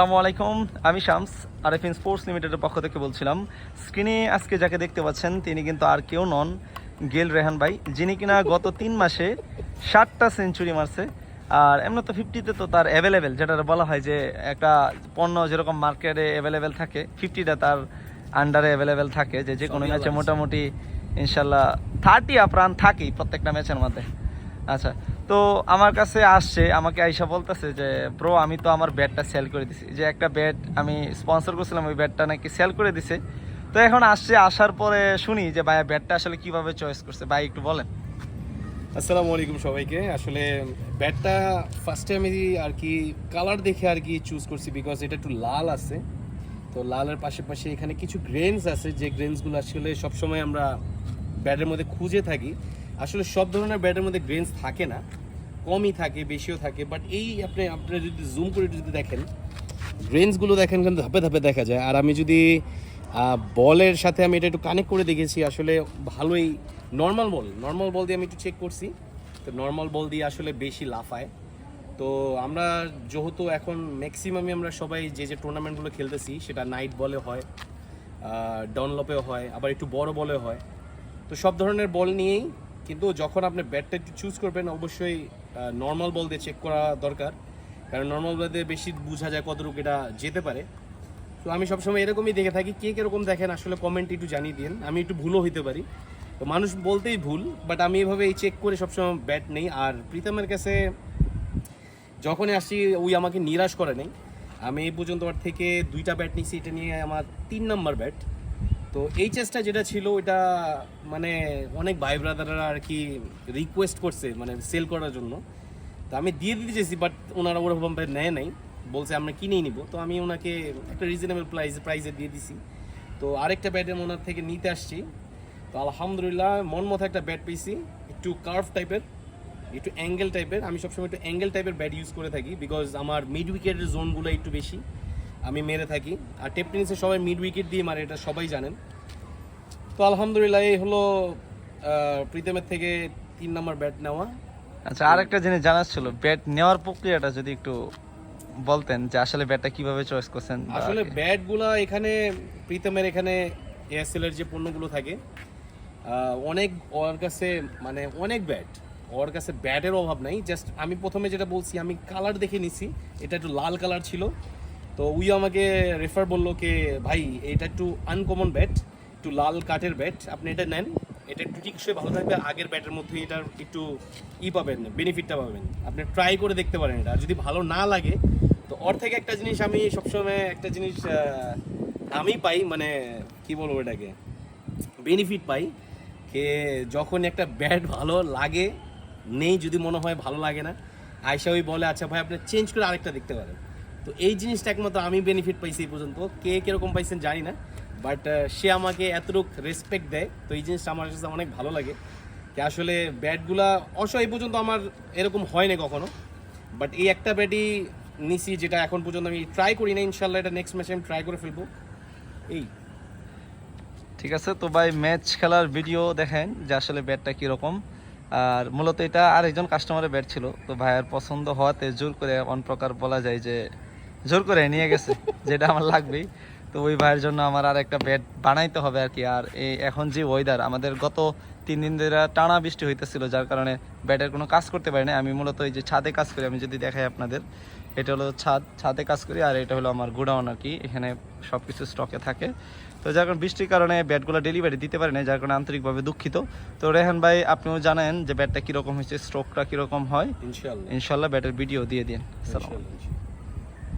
আসসালামু আলাইকুম আমি শামস আরএফিন স্পোর্টস লিমিটেডের পক্ষ থেকে বলছিলাম। স্ক্রিনে আজকে যাকে দেখতে পাচ্ছেন তিনি কিন্তু আর কেউ নন গেল রেহান ভাই যিনি কিনা গত তিন মাসে ষাটটা সেঞ্চুরি মারছে। আর এমনি তো ফিফটিতে তো তার অ্যাভেলেবেল যেটা বলা হয় যে একটা পণ্য যেরকম মার্কেটে অ্যাভেলেবেল থাকে ফিফটিটা তার আন্ডারে অ্যাভেলেবেল থাকে যে যে কোনো ম্যাচে মোটামুটি ইনশাল্লাহ থার্টি আপ্রাণ থাকেই প্রত্যেকটা ম্যাচের মধ্যে। আচ্ছা তো আমার কাছে আসছে, আমাকে আইসা বলতেছে যে ব্রো আমি তো আমার ব্যাটটা সেল করে দিছি। যে একটা ব্যাট আমি স্পন্সর করছিলাম, ওই ব্যাটটা নাকি সেল করে দিছে। তো এখন আসছে, আসার পরে শুনি যে, ভাইয়া ব্যাটটা আসলে কীভাবে চয়েস করছে? ভাই, একটু বলেন। আসসালামু আলাইকুম সবাইকে। আসলে ব্যাটটা ফার্স্টে আমি আর কি কালার দেখে আর কি চুজ করছি বিকজ এটা একটু লাল আছে। তো লালের পাশাপাশি এখানে কিছু গ্রেনস আছে, যে গ্রেনসগুলো আসলে সবসময় আমরা ব্যাটের মধ্যে খুঁজে থাকি। আসলে সব ধরনের ব্যাটের মধ্যে গ্রেনস থাকে না, কমই থাকে, বেশিও থাকে বাট এই আপনি আপনি যদি জুম করে যদি দেখেন গ্রেনসগুলো দেখেন কিন্তু ধাপে ধাপে দেখা যায়। আর আমি যদি বলের সাথে আমি এটা একটু কানেক্ট করে দেখেছি, আসলে ভালোই নর্মাল বল নর্মাল বল দিয়ে আমি একটু চেক করছি। তো নর্মাল বল দিয়ে আসলে বেশি লাফায়। তো আমরা যেহেতু এখন ম্যাক্সিমামই আমরা সবাই যে যে টুর্নামেন্টগুলো খেলতেছি, সেটা নাইট বলে হয় ডনলপেও হয়, আবার একটু বড় বলে হয়। তো সব ধরনের বল নিয়েই কিন্তু যখন আপনি ব্যাটটা একটু চুজ করবেন, অবশ্যই নর্মাল বল দিয়ে চেক করা দরকার। কারণ নর্মাল বল দিয়ে বেশি বোঝা যায় কতটুকু এটা যেতে পারে। তো আমি সবসময় এরকমই দেখে থাকি, কে কীরকম দেখেন, আসলে কমেন্ট একটু জানিয়ে দিন আমি একটু ভুলও হইতে পারি। তো মানুষ বলতেই ভুল বাট আমি এভাবে এই চেক করে সবসময় ব্যাট নেই। আর প্রীতমের কাছে যখনই আসি, ওই আমাকে নিরাশ করে নেই। আমি এই পর্যন্ত থেকে দুইটা ব্যাট নিয়েছি, এটা নিয়ে আমার তিন নম্বর ব্যাট তো এই চেষ্টা যেটা ছিল ওটা মানে অনেক ভাই ব্রাদাররা আর কি রিকোয়েস্ট করছে মানে সেল করার জন্য। তো আমি দিয়ে দিতে চেয়েছি বাট ওনারা ওরকম নেয় নাই। বলছে, আমরা কিনেই নিব। তো আমি ওনাকে একটা রিজনেবল প্রাইস প্রাইসে দিয়ে দিছি। তো আরেকটা ব্যাটে ওনার থেকে নিতে আসছি। তো আলহামদুলিল্লাহ, মন মতো একটা ব্যাট পেয়েছি। একটু কার্ভ টাইপের একটু অ্যাঙ্গেল টাইপের আমি সবসময় একটু অ্যাঙ্গেল টাইপের ব্যাট ইউজ করে থাকি বিকজ আমার মিড উইকেটের জোনগুলো একটু বেশি। আমি মেরে থাকি। আর টেপ টেনিসে সবাই মিড উইকেট দিয়ে মারে এটা সবাই জানেন। তো আলহামদুলিল্লাহ এই হলো প্রীতমের থেকে তিন নম্বর ব্যাট নেওয়া। আচ্ছা আরেকটা জিনিস জানার ছিল ব্যাট নেওয়ার প্রক্রিয়াটা যদি একটু বলতেন যে আসলে ব্যাটটা কীভাবে চয়েস করছেন আসলে ব্যাটগুলো এখানে প্রীতমের এখানে এয়ারসেল এর যে পণ্যগুলো থাকে অনেক ওর কাছে মানে অনেক ব্যাট ওর কাছে ব্যাটের অভাব নাই জাস্ট আমি প্রথমে যেটা বলছি আমি কালার দেখে নিছি এটা একটু লাল কালার ছিল। তো উই আমাকে রেফার বলল কে, ভাই, এটা একটু আনকমন ব্যাট একটু লাল কাঠের ব্যাট আপনি এটা নেন। এটা একটু টিকসই ভালো থাকবে, আগের ব্যাটের মধ্যে এটার একটু ই পাবেন বেনিফিটটা পাবেন। আপনি ট্রাই করে দেখতে পারেন এটা। আর যদি ভালো না লাগে, তো ওর থেকে একটা জিনিস আমি সবসময় একটা জিনিস আমি পাই মানে কি বলব এটাকে বেনিফিট পাই কে যখন একটা ব্যাট ভালো লাগে, নেই যদি মনে হয় ভালো লাগে না আয়সা ওই বলে আচ্ছা ভাই, আপনি চেঞ্জ করে আরেকটা দেখতে পারেন। তো এই জিনিসটা একমাত্র আমি বেনিফিট পাইছি এই পর্যন্ত। কে কীরকম পাইছেন জানি না বাট সে আমাকে এতটুক রেসপেক্ট দেয়। তো এই জিনিসটা আমার কাছে অনেক ভালো লাগে। কি আসলে ব্যাটগুলা এই পর্যন্ত আমার এরকম হয় না কখনো। বাট এই একটা ব্যাটই নিছি যেটা এখন পর্যন্ত আমি ট্রাই করি না ইনশাল্লাহ এটা নেক্সট ম্যাচে আমি ট্রাই করে ফেলব। এই। ঠিক আছে, তো ভাই ম্যাচ খেলার ভিডিও দেখেন যে আসলে ব্যাটটা কীরকম। আর মূলত এটা আরেকজন কাস্টমারের ব্যাট ছিল। তো ভাইয়ের পছন্দ হওয়াতে জোর করে অন প্রকার বলা যায় যে জোর করে নিয়ে গেছে যেটা আমার লাগবেই। তো ওই ভাইয়ের জন্য আমার আর একটা ব্যাট বানাইতে হবে আর কি। আর এই এখন যে ওয়েদার আমাদের গত তিন দিন ধরে টানা বৃষ্টি হইতেছিল যার কারণে ব্যাটের কোনো কাজ করতে পারি না আমি মূলত এই যে ছাদে কাজ করি আমি যদি দেখাই আপনাদের এটা হলো ছাদ ছাদে কাজ করি আর এটা হলো আমার গোডাউন আর কি। এখানে সব কিছু স্টকে থাকে। তো যার কারণে বৃষ্টির কারণে ব্যাটগুলো ডেলিভারি দিতে পারি না যার কারণে আন্তরিকভাবে দুঃখিত। তো রেহান ভাই আপনিও জানেন যে ব্যাটটা কীরকম হয়েছে স্ট্রোকটা কীরকম হয়? ইনশাল্লাহ ইনশাল্লাহ ব্যাটের ভিডিও দিয়ে দিন। সালাম ইনশাল্লাহ